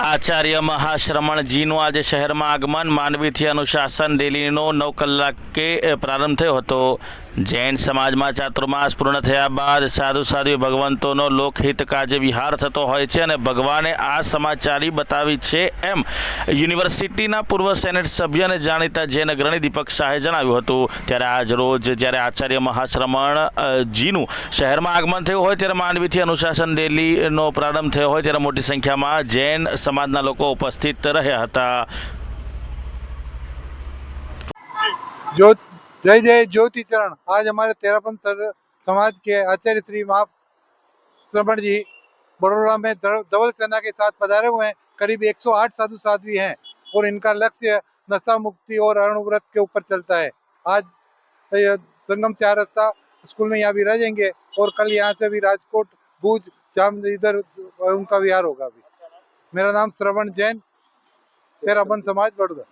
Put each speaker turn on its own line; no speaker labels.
આચાર્ય મહાશ્રમણજીનું આજે શહેરમાં આગમન. માનવીથી અનુશાસન રેલીનો નવ કલાકે પ્રારંભ થયો હતો. જૈન સમાજમાં ચાતુર્માસ પૂર્ણ થયા બાદ સાધુ સાધુ ભગવંતોનો લોકહિત કાજે વિહાર થતો હોય છે અને ભગવાને આ સમાચારી બતાવી છે એમ યુનિવર્સિટીના પૂર્વ સેનેટ સભ્ય અને જાણીતા જૈન અગ્રણી દીપક શાહે જણાવ્યું હતું. ત્યારે આજ રોજ જ્યારે આચાર્ય મહાશ્રમણ જીનું શહેરમાં આગમન થયું હોય ત્યારે માંડવીથી અનુશાસન રેલીનો પ્રારંભ થયો હોય ત્યારે મોટી સંખ્યામાં જૈન સમાજના લોકો ઉપસ્થિત રહ્યા હતા.
जय जय ज्योति चरण। आज हमारे तेरापन सर- समाज के आचार्य श्री महा श्रवण जी बड़ोड़ा में धवल सेना के साथ पधारे हुए हैं। करीब 108 साधु साध्वी हैं और इनका लक्ष्य नशा मुक्ति और अर्ण व्रत के ऊपर चलता है। आज संगम चार रास्ता स्कूल में यहाँ भी रह जाएँगे और कल यहाँ से भी राजकोट, भूज, जाम, इधर उनका विहार होगा अभी। मेरा नाम श्रवण जैन, तेरापन समाज बड़ोदा।